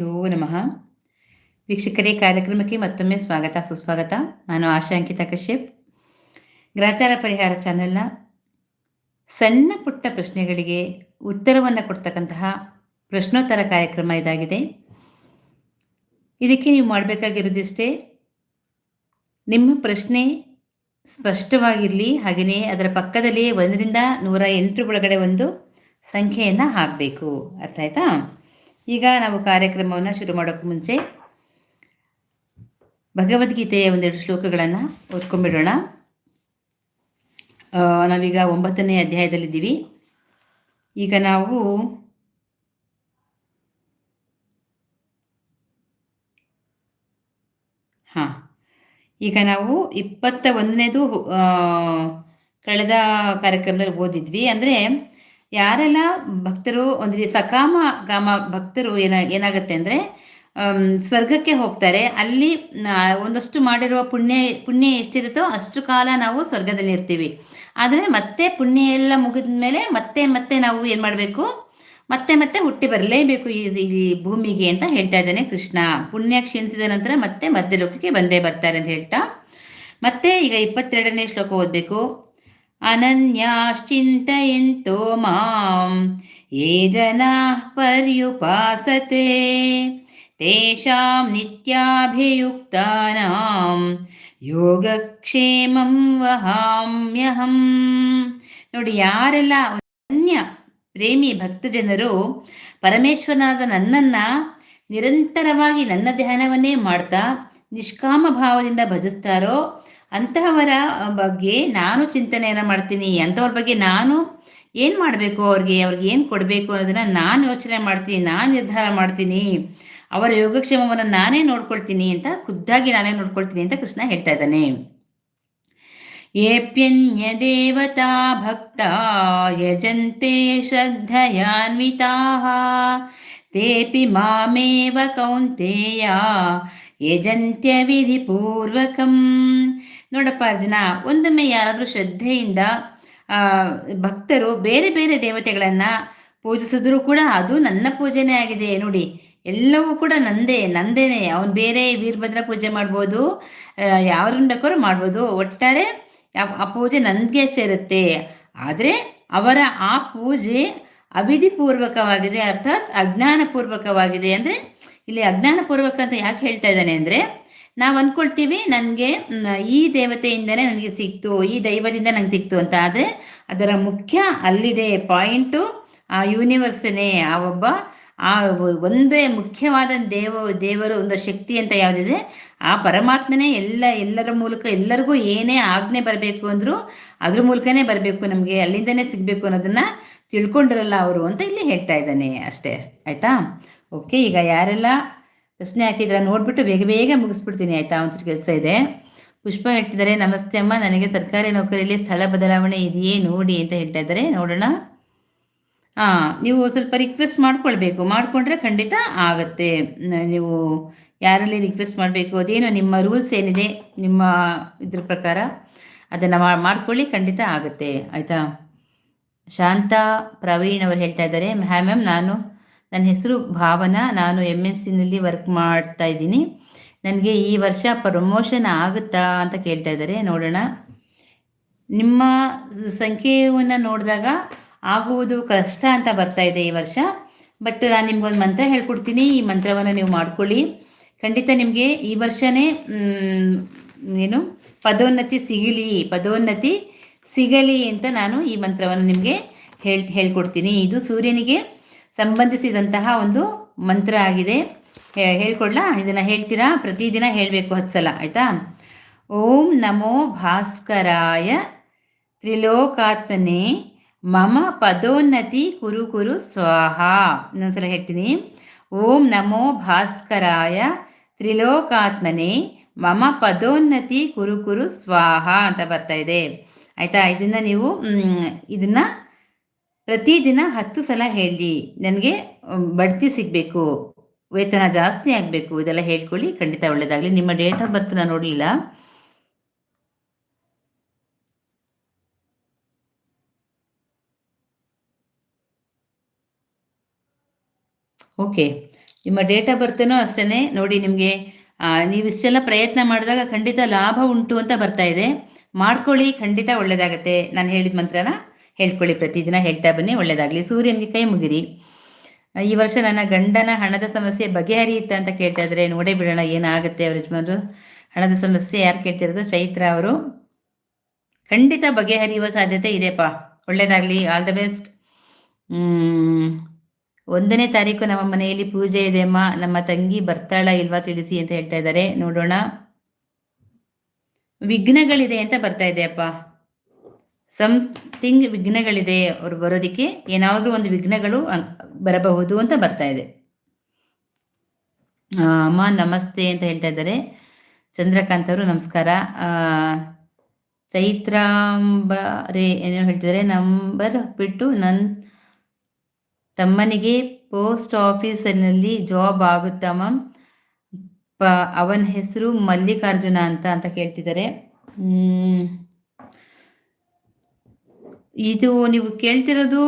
ಯೋ ನಮಃ. ವೀಕ್ಷಕರೇ, ಕಾರ್ಯಕ್ರಮಕ್ಕೆ ಮತ್ತೊಮ್ಮೆ ಸ್ವಾಗತ, ಸುಸ್ವಾಗತ. ನಾನು ಆಶಾ ಕಶ್ಯಪ್. ಗ್ರಾಚಾರ ಪರಿಹಾರ ಚಾನೆಲ್ನ ಸಣ್ಣ ಪುಟ್ಟ ಪ್ರಶ್ನೆಗಳಿಗೆ ಉತ್ತರವನ್ನು ಕೊಡ್ತಕ್ಕಂತಹ ಪ್ರಶ್ನೋತ್ತರ ಕಾರ್ಯಕ್ರಮ ಇದಾಗಿದೆ. ಇದಕ್ಕೆ ನೀವು ಮಾಡಬೇಕಾಗಿರೋದಿಷ್ಟೇ, ನಿಮ್ಮ ಪ್ರಶ್ನೆ ಸ್ಪಷ್ಟವಾಗಿರಲಿ, ಹಾಗೆಯೇ ಅದರ ಪಕ್ಕದಲ್ಲಿ ಒಂದರಿಂದ ನೂರ ಎಂಟರ ಒಳಗಡೆ ಒಂದು ಸಂಖ್ಯೆಯನ್ನು ಹಾಕಬೇಕು. ಅರ್ಥ ಆಯ್ತಾ? ಈಗ ನಾವು ಕಾರ್ಯಕ್ರಮವನ್ನು ಶುರು ಮಾಡೋಕ್ಕೆ ಮುಂಚೆ ಭಗವದ್ಗೀತೆಯ ಒಂದೆರಡು ಶ್ಲೋಕಗಳನ್ನು ಓದ್ಕೊಂಡ್ಬಿಡೋಣ. ನಾವೀಗ ಒಂಬತ್ತನೇ ಅಧ್ಯಾಯದಲ್ಲಿದ್ದೀವಿ. ಈಗ ನಾವು ಹಾಂ, ಈಗ ನಾವು ಇಪ್ಪತ್ತ ಒಂದನೇದು ಕಳೆದ ಕಾರ್ಯಕ್ರಮದಲ್ಲಿ ಓದಿದ್ವಿ. ಅಂದರೆ ಯಾರೆಲ್ಲ ಭಕ್ತರು ಒಂದು ಸಕಾಮ ಕಾಮ ಭಕ್ತರು ಏನ, ಏನಾಗುತ್ತೆ ಅಂದರೆ ಸ್ವರ್ಗಕ್ಕೆ ಹೋಗ್ತಾರೆ. ಅಲ್ಲಿ ಒಂದಷ್ಟು ಮಾಡಿರುವ ಪುಣ್ಯ ಪುಣ್ಯ ಎಷ್ಟಿರುತ್ತೋ ಅಷ್ಟು ಕಾಲ ನಾವು ಸ್ವರ್ಗದಲ್ಲಿ ಇರ್ತೀವಿ. ಆದರೆ ಮತ್ತೆ ಪುಣ್ಯ ಎಲ್ಲ ಮುಗಿದ ಮೇಲೆ ಮತ್ತೆ ಮತ್ತೆ ನಾವು ಏನು ಮಾಡಬೇಕು? ಮತ್ತೆ ಮತ್ತೆ ಹುಟ್ಟಿ ಬರಲೇಬೇಕು ಈ ಭೂಮಿಗೆ ಅಂತ ಹೇಳ್ತಾ ಇದ್ದಾನೆ ಕೃಷ್ಣ. ಪುಣ್ಯ ಕ್ಷೀಣಿಸಿದ ನಂತರ ಮತ್ತೆ ಮಧ್ಯಲೋಕಕ್ಕೆ ಬಂದೇ ಬರ್ತಾರೆ ಅಂತ ಹೇಳ್ತಾ. ಮತ್ತೆ ಈಗ ಇಪ್ಪತ್ತೆರಡನೇ ಶ್ಲೋಕ ಓದಬೇಕು. ಅನನ್ಯಾಶ್ಚಿಂತಯಂತೋ ಮಾಂ ಯೇ ಜನಾ ಪರ್ಯುಪಾಸತೆ, ತೇಷಾಂ ನಿತ್ಯಾಭಿಯುಕ್ತಾನಾಂ, ಯೋಗಕ್ಷೇಮಂ ವಹಾಮ್ಯಹಂ. ನೋಡಿ, ಯಾರೆಲ್ಲ ಅನ್ಯ ಪ್ರೇಮಿ ಭಕ್ತ ಜನರು ಪರಮೇಶ್ವರನಾದ ನನ್ನನ್ನ ನಿರಂತರವಾಗಿ ನನ್ನ ಧ್ಯಾನವನ್ನೇ ಮಾಡ್ತಾ ನಿಷ್ಕಾಮ ಭಾವದಿಂದ ಭಜಿಸ್ತಾರೋ ಅಂತಹವರ ಬಗ್ಗೆ ನಾನು ಚಿಂತನೆಯನ್ನು ಮಾಡ್ತೀನಿ ಅಂಥವ್ರ ಬಗ್ಗೆ ನಾನು ಏನು ಮಾಡಬೇಕು ಅವ್ರಿಗೆ ಅವ್ರಿಗೆ ಏನು ಕೊಡಬೇಕು ಅನ್ನೋದನ್ನು ನಾನು ಯೋಚನೆ ಮಾಡ್ತೀನಿ, ನಾನು ನಿರ್ಧಾರ ಮಾಡ್ತೀನಿ, ಅವರ ಯೋಗಕ್ಷೇಮವನ್ನು ನಾನೇ ನೋಡ್ಕೊಳ್ತೀನಿ ಅಂತ ಖುದ್ದಾಗಿ ನಾನೇ ನೋಡ್ಕೊಳ್ತೀನಿ ಅಂತ ಕೃಷ್ಣ ಹೇಳ್ತಾ ಇದ್ದಾನೆ. ಏಪ್ಯನ್ಯ ದೇವತಾ ಭಕ್ತ ಯಜಂತೆ ಶ್ರದ್ಧಯಾನ್ವಿತಾಃ. ತೇಪಿ ಮಾಮೇವ ಕೌಂತೆಯ ಯಜಂತ್ಯ ವಿಧಿ ಪೂರ್ವಕಂ ನೋಡಪ್ಪ ಅರ್ಜುನ, ಒಂದೊಮ್ಮೆ ಯಾರಾದರೂ ಶ್ರದ್ಧೆಯಿಂದ ಭಕ್ತರು ಬೇರೆ ಬೇರೆ ದೇವತೆಗಳನ್ನು ಪೂಜಿಸಿದ್ರು ಕೂಡ ಅದು ನನ್ನ ಪೂಜೆನೇ ಆಗಿದೆ. ನೋಡಿ, ಎಲ್ಲವೂ ಕೂಡ ನಂದೇ, ನಂದೇನೆ. ಅವನು ಬೇರೆ ವೀರಭದ್ರ ಪೂಜೆ ಮಾಡ್ಬೋದು ಯಾರನ್ನ ಬೇಕಾದ್ರೂ ಮಾಡ್ಬೋದು. ಒಟ್ಟಾರೆ ಆ- ಪೂಜೆ ನನಗೆ ಸೇರುತ್ತೆ. ಆದರೆ ಅವರ ಆ ಪೂಜೆ ಅವಿಧಿಪೂರ್ವಕವಾಗಿದೆ ಅರ್ಥಾತ್ ಅಜ್ಞಾನಪೂರ್ವಕವಾಗಿದೆ ಅಂದರೆ, ಇಲ್ಲಿ ಅಜ್ಞಾನಪೂರ್ವಕ ಅಂತ ಯಾಕೆ ಹೇಳ್ತಾ ಇದ್ದಾನೆ ಅಂದರೆ, ನಾವು ಅಂದ್ಕೊಳ್ತೀವಿ ನನಗೆ ಈ ದೇವತೆಯಿಂದನೇ ನನಗೆ ಸಿಕ್ತು, ಈ ದೈವದಿಂದ ನನಗೆ ಸಿಕ್ತು ಅಂತ. ಆದರೆ ಅದರ ಮುಖ್ಯ ಅಲ್ಲಿದೆ ಪಾಯಿಂಟು, ಆ ಯೂನಿವರ್ಸನೇ ಆ ಒಬ್ಬ ಆ ಒಂದೇ ಮುಖ್ಯವಾದ ದೇವ, ದೇವರು ಒಂದು ಶಕ್ತಿ ಅಂತ ಯಾವುದಿದೆ, ಆ ಪರಮಾತ್ಮನೇ ಎಲ್ಲ, ಎಲ್ಲರ ಮೂಲಕ ಎಲ್ಲರಿಗೂ ಏನೇ ಆಜ್ಞೆ ಬರಬೇಕು ಅಂದರೂ ಅದ್ರ ಮೂಲಕನೇ ಬರಬೇಕು ನಮಗೆ, ಅಲ್ಲಿಂದನೇ ಸಿಗಬೇಕು ಅನ್ನೋದನ್ನ ತಿಳ್ಕೊಂಡಿರಲ್ಲ ಅವರು ಅಂತ ಇಲ್ಲಿ ಹೇಳ್ತಾ ಇದ್ದಾನೆ ಅಷ್ಟೇ. ಆಯಿತಾ? ಓಕೆ, ಈಗ ಯಾರೆಲ್ಲ ಪ್ರಶ್ನೆ ಹಾಕಿದ್ರೆ ನೋಡ್ಬಿಟ್ಟು ಬೇಗ ಬೇಗ ಮುಗಿಸ್ಬಿಡ್ತೀನಿ. ಆಯಿತಾ? ಒಂಚೂರು ಕೆಲಸ ಇದೆ. ಪುಷ್ಪ ಹೇಳ್ತಿದ್ದಾರೆ, ನಮಸ್ತೆ ಅಮ್ಮ, ನನಗೆ ಸರ್ಕಾರಿ ನೌಕರಿಯಲ್ಲಿ ಸ್ಥಳ ಬದಲಾವಣೆ ಇದೆಯೇ? ನೋಡಿ ಅಂತ ಹೇಳ್ತಾ ಇದ್ದಾರೆ. ನೋಡೋಣ. ಹಾಂ ನೀವು ಸ್ವಲ್ಪ ರಿಕ್ವೆಸ್ಟ್ ಮಾಡ್ಕೊಳ್ಬೇಕು. ಮಾಡಿಕೊಂಡ್ರೆ ಖಂಡಿತ ಆಗುತ್ತೆ. ನೀವು ಯಾರಲ್ಲಿ ರಿಕ್ವೆಸ್ಟ್ ಮಾಡಬೇಕು, ಅದೇನು ನಿಮ್ಮ ರೂಲ್ಸ್ ಏನಿದೆ, ನಿಮ್ಮ ಇದ್ರ ಪ್ರಕಾರ ಅದನ್ನು ಮಾಡ್ಕೊಳ್ಳಿ ಖಂಡಿತ ಆಗುತ್ತೆ. ಆಯಿತಾ? ಶಾಂತ ಪ್ರವೀಣ್ ಅವರು ಹೇಳ್ತಾ ಇದ್ದಾರೆ. ಹ್ಯಾ ಮ್ಯಾಮ್, ನಾನು ನನ್ನ ಹೆಸರು ಭಾವನಾ. ನಾನು ಎಂ ಎಸ್ ಸಿನಲ್ಲಿ ವರ್ಕ್ ಮಾಡ್ತಾ ಇದ್ದೀನಿ. ನನಗೆ ಈ ವರ್ಷ ಪ್ರಮೋಷನ್ ಆಗುತ್ತಾ ಅಂತ ಕೇಳ್ತಾ ಇದ್ದಾರೆ. ನೋಡೋಣ. ನಿಮ್ಮ ಸಂಖ್ಯೆಯನ್ನು ನೋಡಿದಾಗ ಆಗುವುದು ಕಷ್ಟ ಅಂತ ಬರ್ತಾ ಇದೆ ಈ ವರ್ಷ. ಬಟ್ ನಾನು ನಿಮ್ಗೊಂದು ಮಂತ್ರ ಹೇಳ್ಕೊಡ್ತೀನಿ. ಈ ಮಂತ್ರವನ್ನು ನೀವು ಮಾಡ್ಕೊಳ್ಳಿ. ಖಂಡಿತ ನಿಮಗೆ ಈ ವರ್ಷನೇ ಏನು, ಪದೋನ್ನತಿ ಸಿಗಲಿ ಪದೋನ್ನತಿ ಸಿಗಲಿ ಅಂತ ನಾನು ಈ ಮಂತ್ರವನ್ನು ನಿಮಗೆ ಹೇಳ್, ಹೇಳ್ಕೊಡ್ತೀನಿ. ಇದು ಸೂರ್ಯನಿಗೆ ಸಂಬಂಧಿಸಿದಂತಹ ಒಂದು ಮಂತ್ರ ಆಗಿದೆ. ಹೇಳ್ಕೊಡ್ಲಾ? ಇದನ್ನು ಹೇಳ್ತೀರಾ? ಪ್ರತಿದಿನ ಹೇಳಬೇಕು ಹತ್ತು ಸಲ, ಆಯಿತಾ? ಓಂ ನಮೋ ಭಾಸ್ಕರಾಯ ತ್ರಿಲೋಕಾತ್ಮನೆ ಮಮ ಪದೋನ್ನತಿ ಕುರು ಕುರು ಸ್ವಾಹ ಇನ್ನೊಂದ್ಸಲ ಹೇಳ್ತೀನಿ. ಓಂ ನಮೋ ಭಾಸ್ಕರಾಯ ತ್ರಿಲೋಕಾತ್ಮನೆ ಮಮ ಪದೋನ್ನತಿ ಕುರು ಕುರು ಸ್ವಾಹ ಅಂತ ಬರ್ತಾ ಇದೆ. ಆಯಿತಾ? ಇದನ್ನು ನೀವು ಇದನ್ನು ಪ್ರತಿದಿನ ಹತ್ತು ಸಲ ಹೇಳಿ. ನನಗೆ ಬಡ್ತಿ ಸಿಗಬೇಕು. ವೇತನ ಜಾಸ್ತಿ ಆಗಬೇಕು. ಇದೆಲ್ಲ ಹೇಳ್ಕೊಳ್ಳಿ. ಖಂಡಿತ ಒಳ್ಳೆಯದಾಗಲಿ ನಿಮ್ಮ ಡೇಟ್ ಆಫ್ ಬರ್ತ್ ನಾನು ನೋಡಲಿಲ್ಲ. ಓಕೆ. ನಿಮ್ಮ ಡೇಟ್ ಆಫ್ ಬರ್ತೇನೋ ಅಷ್ಟೇ ನೋಡಿ ನಿಮಗೆ ನೀವು ಇಷ್ಟೆಲ್ಲ ಪ್ರಯತ್ನ ಮಾಡಿದಾಗ ಖಂಡಿತ ಲಾಭ ಉಂಟು ಅಂತ ಬರ್ತಾ ಇದೆ. ಮಾಡ್ಕೊಳ್ಳಿ, ಖಂಡಿತ ಒಳ್ಳೇದಾಗತ್ತೆ. ನಾನು ಹೇಳಿದ ಮಂತ್ರನ ಹೇಳ್ಕೊಳ್ಳಿ. ಪ್ರತಿದಿನ ಹೇಳ್ತಾ ಬನ್ನಿ, ಒಳ್ಳೇದಾಗಲಿ. ಸೂರ್ಯನಿಗೆ ಕೈ ಮುಗಿರಿ. ಈ ವರ್ಷ ನನ್ನ ಗಂಡನ ಹಣದ ಸಮಸ್ಯೆ ಬಗೆಹರಿಯುತ್ತೆ ಅಂತ ಕೇಳ್ತಾ ಇದ್ರೆ ನೋಡೇ ಬಿಡೋಣ, ಏನಾಗುತ್ತೆ ಅವ್ರ ಯಜಮಾನರು. ಹಣದ ಸಮಸ್ಯೆ ಯಾರು ಕೇಳ್ತಿರೋದು? ಚೈತ್ರ ಅವರು. ಖಂಡಿತ ಬಗೆಹರಿಯುವ ಸಾಧ್ಯತೆ ಇದೆಪ್ಪ ಒಳ್ಳೇದಾಗ್ಲಿ. All the best. ಒಂದನೇ ತಾರೀಕು ನಮ್ಮ ಮನೆಯಲ್ಲಿ ಪೂಜೆ ಇದೆ, ಅಮ್ಮ. ನಮ್ಮ ತಂಗಿ ಬರ್ತಾಳ ಇಲ್ವಾ ತಿಳಿಸಿ ಅಂತ ಹೇಳ್ತಾ ಇದ್ದಾರೆ. ನೋಡೋಣ. ವಿಘ್ನಗಳಿದೆ ಅಂತ ಬರ್ತಾ ಇದೆ, ಅಪ್ಪ. ಸಮಥಿಂಗ್ ವಿಘ್ನಗಳಿದೆ ಅವ್ರು ಬರೋದಕ್ಕೆ. ಏನಾದರೂ ಒಂದು ವಿಘ್ನಗಳು ಬರಬಹುದು ಅಂತ ಬರ್ತಾ ಇದೆ. ಅಮ್ಮ, ನಮಸ್ತೆ ಅಂತ ಹೇಳ್ತಾ ಇದ್ದಾರೆ. ಚಂದ್ರಕಾಂತ್ ಅವರು, ನಮಸ್ಕಾರ. ಚೈತ್ರಾಂಬರೆ ಏನೋ ಹೇಳ್ತಿದ್ದಾರೆ. ನಂಬರ್ ಬಿಟ್ಟು ನನ್ನ ತಮ್ಮನಿಗೆ ಪೋಸ್ಟ್ ಆಫೀಸಿನಲ್ಲಿ ಜಾಬ್ ಆಗುತ್ತಮ್ಮ ಪ, ಅವನ ಹೆಸರು ಮಲ್ಲಿಕಾರ್ಜುನ ಅಂತ ಅಂತ ಕೇಳ್ತಿದ್ದಾರೆ. ಇದು ನೀವು ಕೇಳ್ತಿರೋದು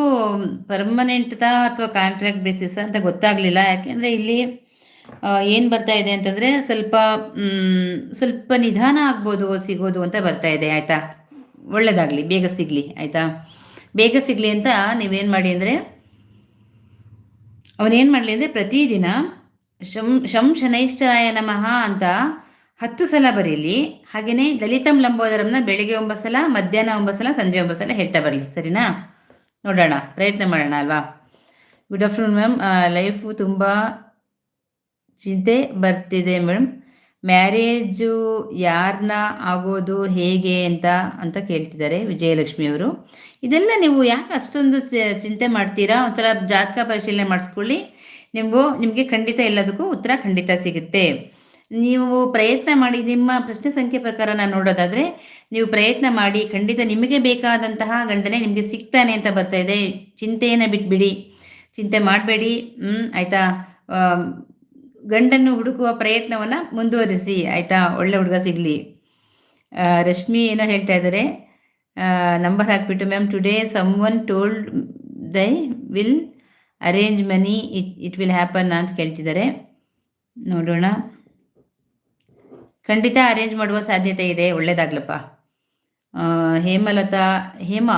ಪರ್ಮನೆಂಟ್ತಾ ಅಥವಾ ಕಾಂಟ್ರಾಕ್ಟ್ ಬೇಸಿಸ್ ಅಂತ ಗೊತ್ತಾಗಲಿಲ್ಲ? ಯಾಕೆಂದರೆ ಇಲ್ಲಿ ಏನು ಬರ್ತಾ ಇದೆ ಅಂತಂದರೆ ಸ್ವಲ್ಪ ಸ್ವಲ್ಪ ನಿಧಾನ ಆಗ್ಬೋದು ಸಿಗೋದು ಅಂತ ಬರ್ತಾ ಇದೆ, ಆಯಿತಾ? ಒಳ್ಳೆಯದಾಗಲಿ ಬೇಗ ಸಿಗಲಿ, ಆಯಿತಾ? ಬೇಗ ಸಿಗಲಿ ಅಂತ ನೀವೇನು ಮಾಡಿ ಅಂದರೆ ಅವನೇನು ಮಾಡಲಿ ಅಂದರೆ ಪ್ರತಿದಿನ ಶಂ ಶಂ ನಮಃ ಅಂತ ಹತ್ತು ಸಲ ಬರೀಲಿ. ಹಾಗೆಯೇ ಲಲಿತಂ ಲಂಬೋದರಂನ ಬೆಳಿಗ್ಗೆ ಒಂಬತ್ತು ಸಲ, ಮಧ್ಯಾಹ್ನ ಒಂಬತ್ತು ಸಲ, ಸಂಜೆ ಒಂಬತ್ತು ಸಲ ಹೇಳ್ತಾ ಬರಲಿ. ಸರಿನಾ? ನೋಡೋಣ, ಪ್ರಯತ್ನ ಮಾಡೋಣ ಅಲ್ವಾ? ಗುಡ್ ಆಫ್ಟರ್ನೂನ್ ಮ್ಯಾಮ್ ಲೈಫು ತುಂಬ ಚಿಂತೆ ಬರ್ತಿದೆ ಮೇಡಮ್ ಮ್ಯಾರೇಜು ಯಾರನ್ನ ಆಗೋದು ಹೇಗೆ ಅಂತ ಅಂತ ಕೇಳ್ತಿದ್ದಾರೆ ವಿಜಯಲಕ್ಷ್ಮಿಯವರು ಇದೆಲ್ಲ ನೀವು ಯಾಕೆ ಅಷ್ಟೊಂದು ಚಿಂತೆ ಮಾಡ್ತೀರಾ? ಒಂಥರ ಜಾತಕ ಪರಿಶೀಲನೆ ಮಾಡಿಸ್ಕೊಳ್ಳಿ. ನಿಮಗೂ, ನಿಮಗೆ ಖಂಡಿತ ಎಲ್ಲದಕ್ಕೂ ಉತ್ತರ ಖಂಡಿತ ಸಿಗುತ್ತೆ. ನೀವು ಪ್ರಯತ್ನ ಮಾಡಿ, ನಿಮ್ಮ ಪ್ರಶ್ನೆ ಸಂಖ್ಯೆ ಪ್ರಕಾರ ನಾನು ನೋಡೋದಾದರೆ, ನೀವು ಪ್ರಯತ್ನ ಮಾಡಿ, ಖಂಡಿತ ನಿಮಗೆ ಬೇಕಾದಂತಹ ಗಂಡನೆ ನಿಮಗೆ ಸಿಗ್ತಾನೆ ಅಂತ ಬರ್ತಾ ಇದೆ. ಚಿಂತೆಯನ್ನು ಬಿಟ್ಬಿಡಿ. ಚಿಂತೆ ಮಾಡಬೇಡಿ. ಆಯಿತಾ? ಗಂಡನ್ನು ಹುಡುಕುವ ಪ್ರಯತ್ನವನ್ನು ಮುಂದುವರಿಸಿ, ಆಯಿತಾ? ಒಳ್ಳೆ ಹುಡುಗ ಸಿಗಲಿ. ರಶ್ಮಿ ಏನೋ ಹೇಳ್ತಾ ಇದ್ದಾರೆ ನಂಬರ್ ಹಾಕ್ಬಿಟ್ಟು ma'am today some one told they will arrange money it it will happen ಅಂತ ಕೇಳ್ತಿದ್ದಾರೆ ನೋಡೋಣ. ಖಂಡಿತ ಅರೇಂಜ್ ಮಾಡುವ ಸಾಧ್ಯತೆ ಇದೆ. ಒಳ್ಳೇದಾಗ್ಲಪ್ಪ. ಹೇಮಲತಾ, ಹೇಮ,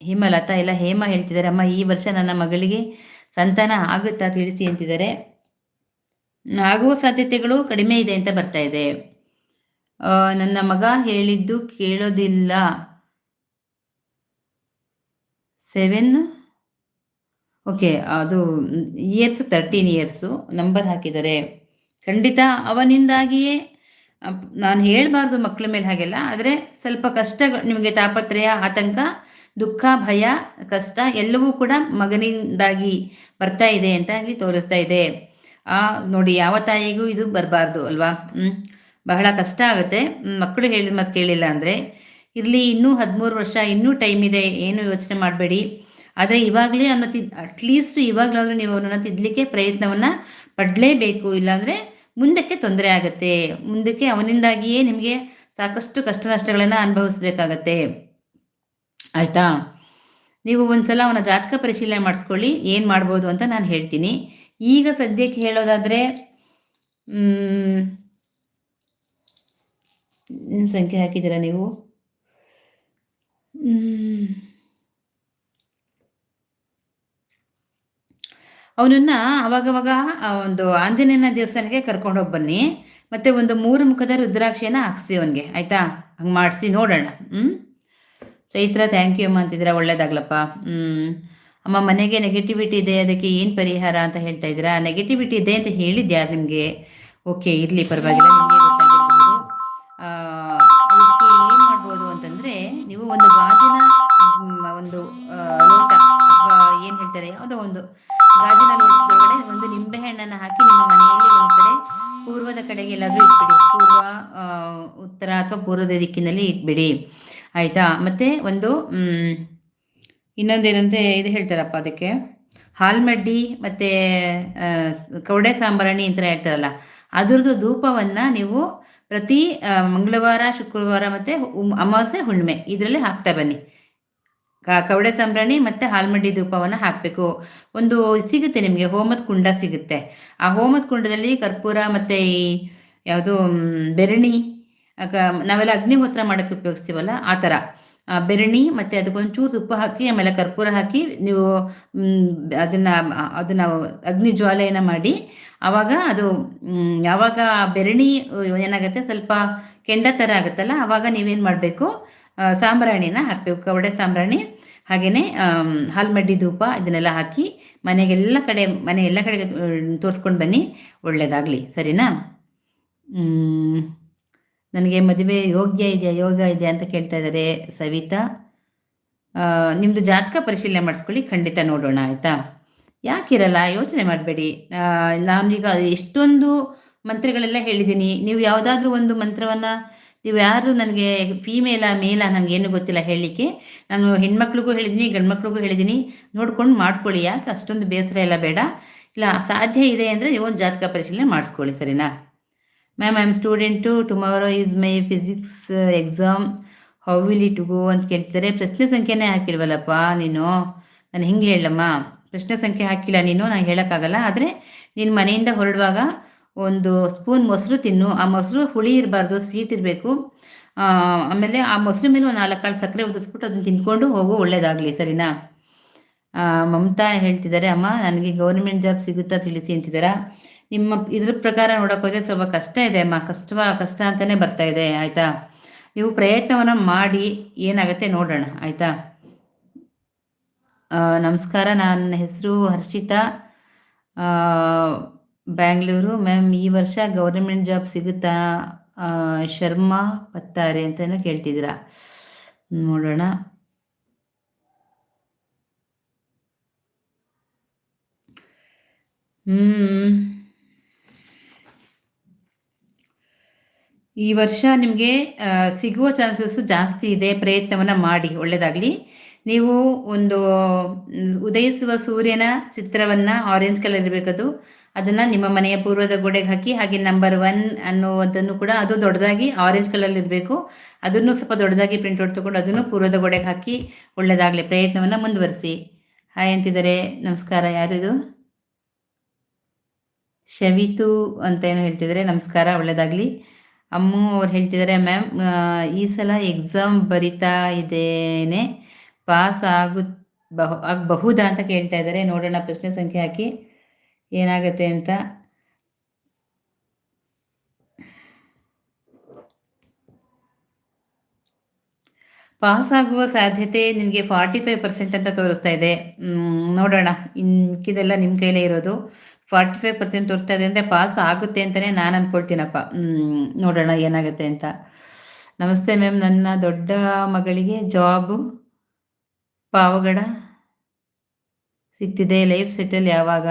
ಹೇಮಲತಾ ಇಲ್ಲ, ಹೇಮ ಹೇಳ್ತಿದ್ದಾರೆ ಅಮ್ಮ, ಈ ವರ್ಷ ನನ್ನ ಮಗಳಿಗೆ ಸಂತಾನ ಆಗುತ್ತಾ? ತಿಳಿಸಿ ಅಂತಿದ್ದಾರೆ. ಆಗುವ ಸಾಧ್ಯತೆಗಳು ಕಡಿಮೆ ಇದೆ ಅಂತ ಬರ್ತಾ ಇದೆ. ನನ್ನ ಮಗ ಹೇಳಿದ್ದು ಕೇಳೋದಿಲ್ಲ. ಸೆವೆನ್ ಓಕೆ ಅದು ಇಯರ್ಸ್ ತರ್ಟೀನ್ ಇಯರ್ಸು ನಂಬರ್ ಹಾಕಿದ್ದಾರೆ. ಖಂಡಿತ ಅವನಿಂದಾಗಿಯೇ ನಾನು ಹೇಳಬಾರ್ದು ಮಕ್ಕಳ ಮೇಲೆ ಹಾಗೆಲ್ಲ, ಆದರೆ ಸ್ವಲ್ಪ ಕಷ್ಟ ನಿಮಗೆ ತಾಪತ್ರಯ, ಆತಂಕ, ದುಃಖ, ಭಯ, ಕಷ್ಟ ಎಲ್ಲವೂ ಕೂಡ ಮಗನಿಂದಾಗಿ ಬರ್ತಾ ಇದೆ ಅಂತ ಅಲ್ಲಿ ತೋರಿಸ್ತಾ ಇದೆ. ಆ, ನೋಡಿ, ಯಾವ ತಾಯಿಗೂ ಇದು ಬರಬಾರ್ದು, ಅಲ್ವಾ? ಬಹಳ ಕಷ್ಟ ಆಗುತ್ತೆ. ಮಕ್ಕಳು ಹೇಳಿದ ಮತ್ತೆ ಕೇಳಿಲ್ಲ ಅಂದರೆ, ಇರಲಿ, ಇನ್ನೂ ಹದಿಮೂರು ವರ್ಷ, ಇನ್ನೂ ಟೈಮ್ ಇದೆ, ಏನು ಯೋಚನೆ ಮಾಡಬೇಡಿ. ಆದರೆ ಇವಾಗಲೇ ಅವನ್ನ ತಿದ್ ಅಟ್ಲೀಸ್ಟ್ ಇವಾಗಲಾದರೂ ನೀವು ಅವನನ್ನು ತಿದ್ದಲಿಕ್ಕೆ ಪ್ರಯತ್ನವನ್ನು ಪಡಲೇಬೇಕು. ಇಲ್ಲಾಂದರೆ ಮುಂದಕ್ಕೆ ತೊಂದರೆ ಆಗುತ್ತೆ. ಮುಂದಕ್ಕೆ ಅವನಿಂದಾಗಿಯೇ ನಿಮಗೆ ಸಾಕಷ್ಟು ಕಷ್ಟ ನಷ್ಟಗಳನ್ನು ಅನುಭವಿಸ್ಬೇಕಾಗತ್ತೆ. ಆಯಿತಾ? ನೀವು ಒಂದ್ಸಲ ಅವನ ಜಾತಕ ಪರಿಶೀಲನೆ ಮಾಡಿಸ್ಕೊಳ್ಳಿ, ಏನು ಮಾಡ್ಬೋದು ಅಂತ ನಾನು ಹೇಳ್ತೀನಿ. ಈಗ ಸದ್ಯಕ್ಕೆ ಹೇಳೋದಾದರೆ ಸಂಖ್ಯೆ ಹಾಕಿದ್ದೀರಾ ನೀವು? ಅವನನ್ನ ಅವಾಗವಾಗ ಒಂದು ಆಂಜನೇಯನ ದೇವಸ್ಥಾನಕ್ಕೆ ಕರ್ಕೊಂಡು ಹೋಗಿ ಬನ್ನಿ. ಮತ್ತೆ ಒಂದು ಮೂರು ಮುಖದ ರುದ್ರಾಕ್ಷಿಯನ್ನು ಹಾಕ್ಸಿ ಅವನಿಗೆ, ಆಯ್ತಾ? ಹಂಗೆ ಮಾಡಿಸಿ ನೋಡೋಣ. ಹ್ಞೂ ಚೈತ್ರ ಥ್ಯಾಂಕ್ ಯು ಅಮ್ಮ ಅಂತಿದ್ದೀರಾ, ಒಳ್ಳೇದಾಗ್ಲಪ್ಪ. ಹ್ಞೂ ಅಮ್ಮ, ಮನೆಗೆ ನೆಗೆಟಿವಿಟಿ ಇದೆ, ಅದಕ್ಕೆ ಏನು ಪರಿಹಾರ ಅಂತ ಹೇಳ್ತಾ ಇದ್ದೀರಾ? ನೆಗೆಟಿವಿಟಿ ಇದೆ ಅಂತ ಹೇಳಿದ್ದೆ ಯಾರು ನಿಮಗೆ? ಓಕೆ ಇರಲಿ, ಪರವಾಗಿಲ್ಲ, ನಿಮಗೆ ಗೊತ್ತಾಗಿರ್ಬೋದು. ಏನು ಮಾಡ್ಬೋದು ಅಂತಂದರೆ, ನೀವು ಒಂದು ಗಾಜಿನ ಒಂದು ಲೋಟ ಅಥವಾ ಏನು ಹೇಳ್ತಾರೆ, ಯಾವುದೋ ಒಂದು ಗಾಜಿನ ಲೋಟದೊಳಗಡೆ ಒಂದು ನಿಂಬೆಹಣ್ಣನ್ನು ಹಾಕಿ ನಿಮ್ಮ ಮನೆಯಲ್ಲಿ ಒಂದು ಕಡೆ ಪೂರ್ವದ ಕಡೆಗೆ ಎಲ್ಲಾದರೂ ಇಟ್ಬಿಡಿ. ಪೂರ್ವ ಉತ್ತರ ಅಥವಾ ಪೂರ್ವದ ದಿಕ್ಕಿನಲ್ಲಿ ಇಟ್ಬಿಡಿ. ಆಯಿತಾ? ಮತ್ತು ಒಂದು ಇನ್ನೊಂದೇನಂದರೆ ಇದು ಹೇಳ್ತಾರಪ್ಪ ಅದಕ್ಕೆ. ಹಾಲ್ಮಡ್ಡಿ ಮತ್ತು ಕೌಡೆ ಸಾಂಬಾರಣಿ ಅಂತ ಹೇಳ್ತಾರಲ್ಲ, ಅದ್ರದ್ದು ಧೂಪವನ್ನು ನೀವು ಪ್ರತಿ ಮಂಗಳವಾರ, ಶುಕ್ರವಾರ ಮತ್ತು ಅಮಾವಾಸ್ಯೆ, ಹುಣ್ಣಿಮೆ ಇದರಲ್ಲಿ ಹಾಕ್ತಾ ಬನ್ನಿ. ಕವಡೆ ಸಾಂಬ್ರಾಣಿ ಮತ್ತು ಹಾಲ್ಮಡ್ಡಿ ಧೂಪವನ್ನು ಹಾಕಬೇಕು. ಒಂದು ಸಿಗುತ್ತೆ ನಿಮಗೆ, ಹೋಮದ ಕುಂಡ ಸಿಗುತ್ತೆ. ಆ ಹೋಮದ ಕುಂಡದಲ್ಲಿ ಕರ್ಪೂರ ಮತ್ತು ಈ ಯಾವುದು ಬೆರಣಿ ನಾವೆಲ್ಲ ಅಗ್ನಿಹೋತ್ರ ಮಾಡೋಕ್ಕೆ ಉಪಯೋಗಿಸ್ತೀವಲ್ಲ, ಆ ಥರ ಬೆರಣಿ ಮತ್ತು ಅದಕ್ಕೊಂಚೂರು ತುಪ್ಪ ಹಾಕಿ, ಆಮೇಲೆ ಕರ್ಪೂರ ಹಾಕಿ ನೀವು ಅದನ್ನ ಅದನ್ನ ಅಗ್ನಿ ಜ್ವಾಲೆಯನ್ನು ಮಾಡಿ. ಆವಾಗ ಅದು ಯಾವಾಗ ಬೆರಣಿ ಏನಾಗುತ್ತೆ, ಸ್ವಲ್ಪ ಕೆಂಡ ಥರ ಆಗುತ್ತಲ್ಲ, ಆವಾಗ ನೀವೇನು ಮಾಡಬೇಕು ಸಾಂಬ್ರಾಣಿನ ಹಾಕಬೇಕು. ಕವಡೆ ಸಾಂಬ್ರಾಣಿ ಹಾಗೆಯೇ ಹಾಲ್ಮಡ್ಡಿ ಧೂಪ ಇದನ್ನೆಲ್ಲ ಹಾಕಿ ಮನೆಗೆಲ್ಲ ಕಡೆ, ಮನೆ ಎಲ್ಲ ಕಡೆಗೆ ತೋರಿಸ್ಕೊಂಡು ಬನ್ನಿ. ಒಳ್ಳೆಯದಾಗಲಿ ಸರಿನಾ? ನನಗೆ ಮದುವೆ ಯೋಗ್ಯ ಇದೆಯಾ? ಯೋಗ ಇದೆಯಾ ಅಂತ ಕೇಳ್ತಾ ಇದ್ದಾರೆ ಸವಿತಾ. ನಿಮ್ಮದು ಜಾತಕ ಪರಿಶೀಲನೆ ಮಾಡಿಸ್ಕೊಳ್ಳಿ, ಖಂಡಿತ ನೋಡೋಣ, ಆಯಿತಾ? ಯಾಕಿರಲ್ಲ, ಯೋಚನೆ ಮಾಡಬೇಡಿ. ನಾನೀಗ ಎಷ್ಟೊಂದು ಮಂತ್ರಗಳೆಲ್ಲ ಹೇಳಿದ್ದೀನಿ. ನೀವು ಯಾವುದಾದ್ರೂ ಒಂದು ಮಂತ್ರವನ್ನು, ನೀವು ಯಾರು ನನಗೆ ಫೀಮೇಲಾ ಮೇಲ ನನಗೇನು ಗೊತ್ತಿಲ್ಲ ಹೇಳಲಿಕ್ಕೆ ನಾನು ಹೆಣ್ಮಕ್ಳಿಗೂ ಹೇಳಿದ್ದೀನಿ, ಗಂಡ್ಮಕ್ಳಿಗೂ ಹೇಳಿದ್ದೀನಿ. ನೋಡ್ಕೊಂಡು ಮಾಡ್ಕೊಳ್ಳಿ. ಯಾಕೆ ಅಷ್ಟೊಂದು ಬೇಸರ ಎಲ್ಲ ಬೇಡ. ಇಲ್ಲ ಸಾಧ್ಯ ಇದೆ ಅಂದರೆ ನೀವು ಒಂದು ಜಾತಕ ಪರಿಶೀಲನೆ ಮಾಡಿಸ್ಕೊಳ್ಳಿ, ಸರಿನಾ? Ma'am I am student tomorrow is my physics exam how will it go ಅಂತ ಕೇಳ್ತಿದ್ದಾರೆ. ಪ್ರಶ್ನೆ ಸಂಖ್ಯೆನೇ ಹಾಕಿಲ್ವಲ್ಲಪ್ಪ ನೀನು? ನಾನು ಹಿಂಗೆ ಹೇಳಮ್ಮ? ಪ್ರಶ್ನೆ ಸಂಖ್ಯೆ ಹಾಕಿಲ್ಲ ನೀನು? ನಾನು ಹೇಳೋಕ್ಕಾಗಲ್ಲ. ಆದರೆ ನೀನು ಮನೆಯಿಂದ ಹೊರಡುವಾಗ ಒಂದು ಸ್ಪೂನ್ ಮೊಸರು ತಿನ್ನು. ಆ ಮೊಸರು ಹುಳಿ ಇರಬಾರ್ದು, ಸ್ವೀಟ್ ಇರಬೇಕು. ಆಮೇಲೆ ಆ ಮೊಸರು ಮೇಲೆ ಒಂದು ನಾಲ್ಕು ಕಾಳು ಸಕ್ಕರೆ ಉದಿಸ್ಬಿಟ್ಟು ಅದನ್ನು ತಿನ್ಕೊಂಡು ಹೋಗು, ಒಳ್ಳೇದಾಗಲಿ, ಸರಿನಾ? ಮಮತಾ ಹೇಳ್ತಿದ್ದಾರೆ, ಅಮ್ಮ, ನನಗೆ ಗೌರ್ಮೆಂಟ್ ಜಾಬ್ ಸಿಗುತ್ತಾ ತಿಳಿಸಿ ಅಂತಿದ್ದಾರಾ? ನಿಮ್ಮ ಇದ್ರ ಪ್ರಕಾರ ನೋಡಕ್ ಹೋದ್ರೆ ಸ್ವಲ್ಪ ಕಷ್ಟ ಇದೆ ಅಮ್ಮ ಕಷ್ಟ ಕಷ್ಟ ಅಂತಲೇ ಬರ್ತಾ ಇದೆ, ಆಯಿತಾ? ನೀವು ಪ್ರಯತ್ನವನ್ನು ಮಾಡಿ ಏನಾಗುತ್ತೆ ನೋಡೋಣ, ಆಯಿತಾ? ನಮಸ್ಕಾರ ನನ್ನ ಹೆಸರು ಹರ್ಷಿತಾ. ಬ್ಯಾಂಗ್ಳೂರು. ಮ್ಯಾಮ್, ಈ ವರ್ಷ ಗೌರ್ಮೆಂಟ್ ಜಾಬ್ ಸಿಗುತ್ತಾ? ಶರ್ಮಾ ಪತ್ತಾರೆ ಅಂತೆಲ್ಲ ಕೇಳ್ತಿದ್ದೀರಾ? ನೋಡೋಣ. ಹ್ಮ್. ಈ ವರ್ಷ ನಿಮಗೆ ಸಿಗುವ ಚಾನ್ಸಸ್ಸು ಜಾಸ್ತಿ ಇದೆ, ಪ್ರಯತ್ನವನ್ನು ಮಾಡಿ ಒಳ್ಳೆಯದಾಗಲಿ ನೀವು ಒಂದು, ಉದಯಿಸುವ ಸೂರ್ಯನ ಚಿತ್ರವನ್ನು ಆರೆಂಜ್ ಕಲರ್ ಇರಬೇಕದು. ಅದನ್ನು ನಿಮ್ಮ ಮನೆಯ ಪೂರ್ವದ ಗೋಡೆಗೆ ಹಾಕಿ, ಹಾಗೆ ನಂಬರ್ ಒನ್ ಅನ್ನುವಂಥನ್ನು ಕೂಡ ಅದು ದೊಡ್ಡದಾಗಿ ಆರೆಂಜ್ ಕಲರ್ ಇರಬೇಕು. ಅದನ್ನು ಸ್ವಲ್ಪ ದೊಡ್ಡದಾಗಿ ಪ್ರಿಂಟ್ಔಟ್ ತೊಗೊಂಡು ಅದನ್ನು ಪೂರ್ವದ ಗೋಡೆಗೆ ಹಾಕಿ ಒಳ್ಳೆಯದಾಗಲಿ ಪ್ರಯತ್ನವನ್ನು ಮುಂದುವರಿಸಿ. ಹಾಯ್ ಅಂತಿದ್ದಾರೆ. ನಮಸ್ಕಾರ. ಯಾರಿದು ಶವಿತು ಅಂತ ಏನು ಹೇಳ್ತಿದ್ದಾರೆ. ನಮಸ್ಕಾರ. ಒಳ್ಳೆಯದಾಗಲಿ ಅಮ್ಮು ಅವ್ರು ಹೇಳ್ತಿದ್ದಾರೆ ಮ್ಯಾಮ್ ಈ ಸಲ ಎಕ್ಸಾಮ್ ಬರಿತಾ ಇದ್ದೇನೆ. ಪಾಸ್ ಆಗು, ಬಹು, ಆಗಬಹುದಾ ಅಂತ ಕೇಳ್ತಾ ಇದ್ದಾರೆ ನೋಡೋಣ, ಪ್ರಶ್ನೆ ಸಂಖ್ಯೆ ಹಾಕಿ. ಏನಾಗುತ್ತೆ ಅಂತ? ಪಾಸ್ ಆಗುವ ಸಾಧ್ಯತೆ ನಿನಗೆ ಫಾರ್ಟಿ ಫೈವ್ ಪರ್ಸೆಂಟ್ ಅಂತ ತೋರಿಸ್ತಾ ಇದೆ. ನೋಡೋಣ. ಇನ್ಕಿದೆಲ್ಲ ನಿಮ್ಮ ಕೈಲೇ ಇರೋದು. ಫಾರ್ಟಿ ಫೈವ್ ಪರ್ಸೆಂಟ್ ತೋರಿಸ್ತಾ ಇದೆ ಅಂದರೆ ಪಾಸ್ ಆಗುತ್ತೆ ಅಂತಲೇ ನಾನು ಅಂದ್ಕೊಳ್ತೀನಪ್ಪ ನೋಡೋಣ ಏನಾಗುತ್ತೆ ಅಂತ. ನಮಸ್ತೆ ಮ್ಯಾಮ್, ನನ್ನ ದೊಡ್ಡ ಮಗಳಿಗೆ ಜಾಬು ಪಾವಗಡ ಸಿಕ್ತಿದೆ ಲೈಫ್ ಸೆಟಲ್ ಯಾವಾಗ?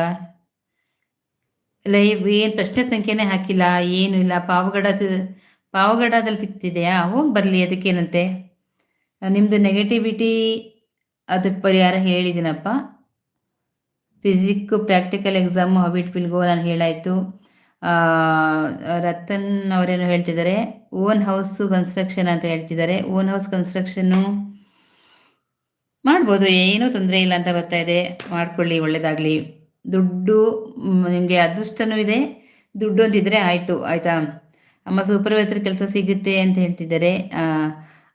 ಲೈವ್ ಏನು ಪ್ರಶ್ನೆ ಸಂಖ್ಯೆನೇ ಹಾಕಿಲ್ಲ, ಏನು ಇಲ್ಲ. ಪಾವಗಡ ಪಾವಗಡದಲ್ಲಿ ಸಿಗ್ತಿದೆಯಾ? ಹೋಗಿ ಬರಲಿ, ಅದಕ್ಕೇನಂತೆ. ನಿಮ್ಮದು ನೆಗೆಟಿವಿಟಿ ಅದಕ್ಕೆ ಪರಿಹಾರ ಹೇಳಿದ್ದೀನಪ್ಪ. Physic practical exam how it will go ನಾನು ಹೇಳಾಯಿತು. ರತನ್ ಅವರೇನು ಹೇಳ್ತಿದ್ದಾರೆ ಓನ್ ಹೌಸು ಕನ್ಸ್ಟ್ರಕ್ಷನ್ ಅಂತ ಹೇಳ್ತಿದ್ದಾರೆ. ಓನ್ ಹೌಸ್ ಕನ್ಸ್ಟ್ರಕ್ಷನ್ನು ಮಾಡ್ಬೋದು, ಏನೂ ತೊಂದರೆ ಇಲ್ಲ ಅಂತ ಬರ್ತಾ ಇದೆ. ಮಾಡ್ಕೊಳ್ಳಿ ಒಳ್ಳೆಯದಾಗಲಿ ದುಡ್ಡು ನಿಮಗೆ ಅದೃಷ್ಟನೂ ಇದೆ. ದುಡ್ಡು ಅಂತಿದ್ರೆ ಆಯಿತು, ಆಯಿತಾ? ಅಮ್ಮ ಸೂಪರ್ವೈಸರ್ ಕೆಲಸ ಸಿಗುತ್ತೆ ಅಂತ ಹೇಳ್ತಿದ್ದಾರೆ.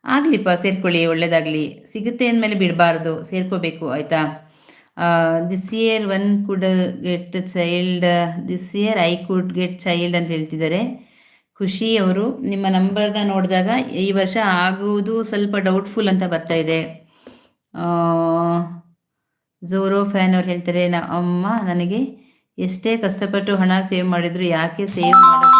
ಆಗ್ಲಿಪ್ಪ, ಸೇರ್ಕೊಳ್ಳಿ, ಒಳ್ಳೇದಾಗಲಿ. ಸಿಗುತ್ತೆ ಅಂದಮೇಲೆ ಬಿಡಬಾರ್ದು, ಸೇರ್ಕೋಬೇಕು, ಆಯಿತಾ? This year one could get child this year I could get child ಅಂತ ಹೇಳ್ತಿದ್ದಾರೆ. ಖುಷಿ ಅವರು, ನಿಮ್ಮ ನಂಬರ್ನ ನೋಡಿದಾಗ ಈ ವರ್ಷ ಆಗುವುದು ಸ್ವಲ್ಪ ಡೌಟ್ಫುಲ್ ಅಂತ ಬರ್ತಾ ಇದೆ. ಝೋರೋ ಫ್ಯಾನ್ ಅವ್ರು ಹೇಳ್ತಾರೆ ಅಮ್ಮ, ನನಗೆ ಎಷ್ಟೇ ಕಷ್ಟಪಟ್ಟು ಹಣ ಸೇವ್ ಮಾಡಿದ್ರು ಯಾಕೆ ಸೇವ್ ಮಾಡ